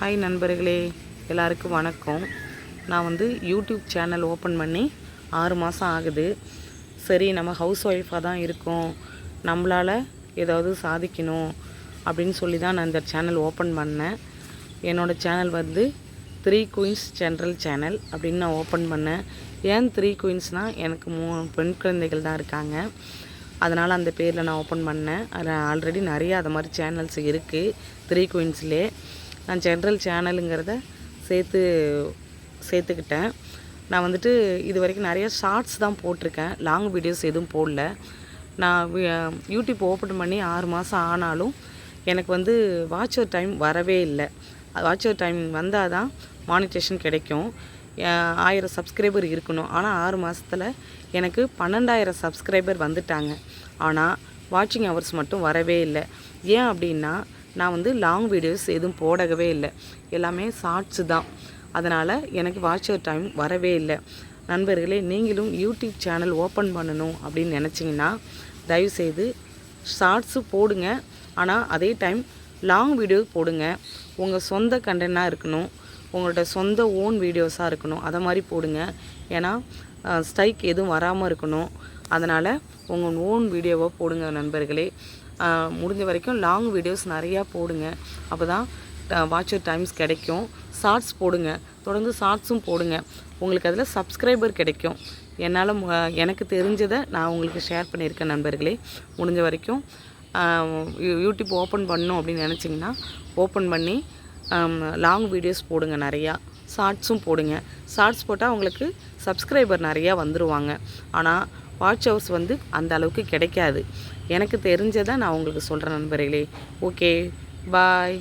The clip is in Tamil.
ஹாய் நண்பர்களே எல்லாருக்கும் வணக்கம். நான் வந்து யூடியூப் சேனல் ஓப்பன் பண்ணி ஆறு மாதம் ஆகுது. சரி நம்ம ஹவுஸ் ஒய்ஃபாக தான் இருக்கோம். நம்மளால் ஏதாவது சாதிக்கணும் அப்படின்னு சொல்லி தான் நான் இந்த சேனல் ஓப்பன் பண்ணேன். என்னோடய சேனல் வந்து த்ரீ குயின்ஸ் ஜென்ரல் சேனல் அப்படின்னு நான் ஓப்பன் பண்ணேன். ஏன் த்ரீ குயின்ஸ்னால் எனக்கு மூணு பெண் குழந்தைகள் தான் இருக்காங்க. அதனால் அந்த பேரில் நான் ஓப்பன் பண்ணேன். அதில் ஆல்ரெடி நிறைய அது மாதிரி சேனல்ஸ் இருக்குது த்ரீ குயின்ஸ்லேயே நான் ஜென்ரல் சேனலுங்கிறத சேர்த்து சேர்த்துக்கிட்டேன். நான் வந்துட்டு இது வரைக்கும் நிறைய ஷார்ட்ஸ் தான் போட்டிருக்கேன். லாங் வீடியோஸ் எதுவும் போடல. நான் யூடியூப் ஓப்பன் பண்ணி ஆறு மாதம் ஆனாலும் எனக்கு வந்து வாட்சர் டைம் வரவே இல்லை. வாட்சர் டைம் வந்தால் தான் மானிட்டேஷன் கிடைக்கும். ஆயிரம் சப்ஸ்கிரைபர் இருக்கணும். ஆனால் ஆறு மாதத்தில் எனக்கு பன்னெண்டாயிரம் சப்ஸ்கிரைபர் வந்துட்டாங்க. ஆனால் வாட்சிங் ஹவர்ஸ் மட்டும் வரவே இல்லை. ஏன் அப்படின்னா நான் வந்து லாங் வீடியோஸ் எதுவும் போடவே இல்லை. எல்லாமே ஷார்ட்ஸு தான். அதனால் எனக்கு வாட்சர் டைம் வரவே இல்லை. நண்பர்களே நீங்களும் யூடியூப் சேனல் ஓப்பன் பண்ணணும் அப்படின்னு நினச்சிங்கன்னா தயவுசெய்து ஷார்ட்ஸு போடுங்க. ஆனால் அதே டைம் லாங் வீடியோ போடுங்க. உங்கள் சொந்த கண்டென்ட்டாக இருக்கணும். உங்களோட சொந்த ஓன் வீடியோஸாக இருக்கணும். அதை மாதிரி போடுங்க. ஏன்னா ஸ்ட்ரைக் எதுவும் வராமல் இருக்கணும். அதனால் உங்கள் ஓன் வீடியோவை போடுங்க நண்பர்களே. முடிஞ்ச வரைக்கும் லாங் வீடியோஸ் நிறையா போடுங்க. அப்போ தான் வாட்சர் டைம்ஸ் கிடைக்கும். ஷார்ட்ஸ் போடுங்க. தொடர்ந்து ஷார்ட்ஸும் போடுங்க. உங்களுக்கு அதில் சப்ஸ்கிரைபர் கிடைக்கும். என்னால் எனக்கு தெரிஞ்சதை நான் உங்களுக்கு ஷேர் பண்ணியிருக்கேன் நண்பர்களே. முடிஞ்ச வரைக்கும் யூ- யூடியூப் ஓப்பன் பண்ணணும் அப்படின்னு நினச்சிங்கன்னா ஓப்பன் பண்ணி லாங் வீடியோஸ் போடுங்க நிறையா. ஷார்ட்ஸும் போடுங்க. ஷார்ட்ஸ் போட்டால் உங்களுக்கு சப்ஸ்கிரைபர் நிறையா வந்துருவாங்க. ஆனால் வாட்ச் ஹவர்ஸ் வந்து அந்த அளவுக்கு கிடைக்காது. எனக்கு தெரிஞ்சதை நான் உங்களுக்கு சொல்கிறேன் நண்பர்களே. Okay bye